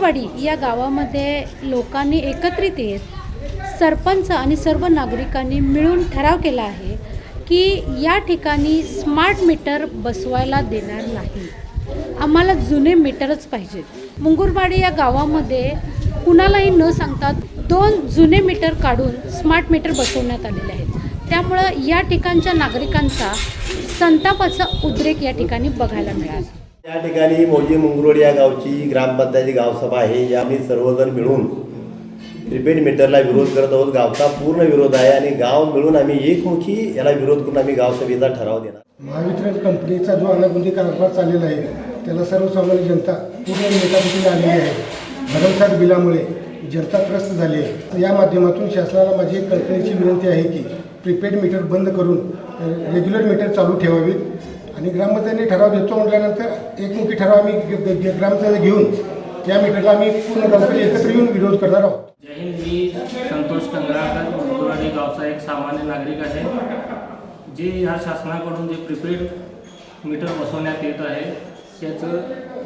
मुंगुरवाडी या गावामध्ये लोकांनी एकत्रित येत सरपंच आणि सर्व नागरिकांनी मिळून ठराव केला आहे की या ठिकाणी स्मार्ट मीटर बसवायला देणार नाही. आम्हाला जुने मीटरच पाहिजेत. मुंगुरवाडी या गावामध्ये कुणालाही न सांगता दोन जुने मीटर काढून स्मार्ट मीटर बसवण्यात आलेले आहेत. त्यामुळं या ठिकाणच्या नागरिकांचा संतापाचा उद्रेक या ठिकाणी बघायला मिळाला. या ठिकाणी मौजी मुंगरोड या गावची ग्रामपंचायती गावसभा आहे. या आम्ही सर्वजण मिळून प्रिपेड मीटरला विरोध करत आहोत. गावचा पूर्ण विरोध आहे आणि गाव मिळून आम्ही एकमुखी याला विरोध करून आम्ही गावसभेचा ठराव देणार. महावितरण कंपनीचा जो अनागोंदी कारभार चाललेला आहे त्याला सर्वसामान्य जनता पूर्ण नेटापटी आलेली आहे. भरमसाठ बिलामुळे जनता त्रस्त झाली आहे. तर या माध्यमातून शासनाला माझी एक विनंती आहे की प्रीपेड मीटर बंद करून रेग्युलर मीटर चालू ठेवावीत. आणि ग्रामपंचायतीने ठराव देतो म्हटल्यानंतर एकमुखी ठराव आम्ही ग्रामपंचायत घेऊन या मीटरला आम्ही पूर्ण ग्रामपंचायत एकत्र येऊन विरोध करणार आहोत. जय हिंद मी संतोष कंगराकर मंगुराडी गावचा एक सामान्य नागरिक आहे. जे ह्या शासनाकडून जे प्रिपेड मीटर बसवण्यात येत आहे त्याचं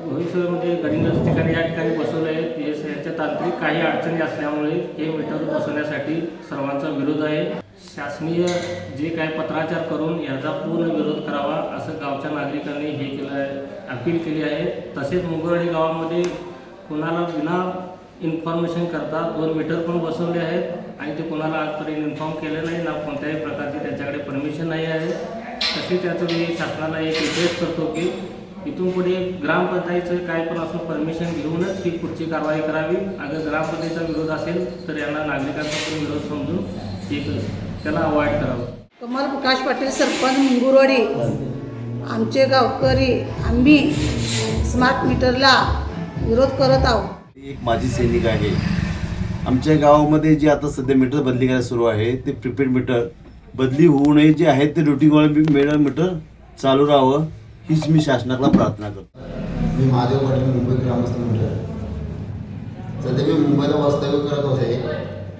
भविष्यामध्ये गडिंगज ठिकाणी या ठिकाणी बसवलं आहे. हे याच्या तांत्रिक काही अडचणी असल्यामुळे हे मीटर बसवण्यासाठी सर्वांचा विरोध आहे. शासनीय जे काय पत्राचार करून याचा पूर्ण विरोध करावा असं गावच्या नागरिकांनी हे केलं आहे अपील केली आहे. तसेच मुंगुरवाडी गावामध्ये कुणाला विना इन्फॉर्मेशन करता दोन मीटर पण बसवले आहेत आणि ते कोणाला आजपर्यंत इन्फॉर्म केलं नाही ना कोणत्याही प्रकारची त्याच्याकडे परमिशन नाही आहे. तसे त्याचं मी शासनाला एक रिक्वेस्ट करतो की इथून पुढे ग्रामपंचायतीचं काय पण असं परमिशन घेऊनच ही पुढची कारवाई करावी. अगर ग्रामपंचायतीचा विरोध असेल तर यांना नागरिकांचा पण विरोध समजून एक त्याला अवॉइड करावं. कमाल प्रकाश पाटील सरपंच मुंगुरवाडी आमचे गावकरी आम्ही स्मार्ट मीटरला विरोध करत आहोत. एक माझी सैनिक आहे. आमच्या गावामध्ये जे आता सध्या मीटर बदली करायला सुरू आहे ते प्रिपेड मीटर बदली होऊ नये. जे आहे ते रुटीनवाले मीटर मीटर चालू राहावं हीच मी शासनाला प्रार्थना करतो. मी महादेव पाटील मुंबई ग्रामस्थ मंडळ सध्या मी मुंबईला वास्तव्य करत होते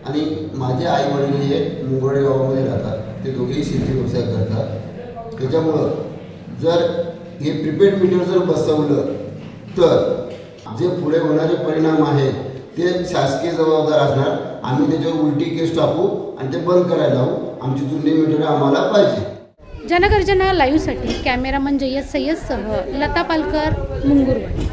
आणि माझे आई वडील हे मुंगवडे गावामध्ये राहतात ते दोघेही शेती व्यवसाय करतात. त्याच्यामुळं जर हे प्रिपेड मीटर जर बसवलं तर जे पुढे होणारे परिणाम आहेत ते शासकीय जबाबदार असणार. आम्ही त्याच्यावर उलटी केस टाकू आणि ते बंद करायला लावू. आमची जुनी मीटर आम्हाला पाहिजे. जनगर्जना लाईव्हसाठी कॅमेरामन जय्यद सय्यदसह लता पालकर मुंगुरवाडी.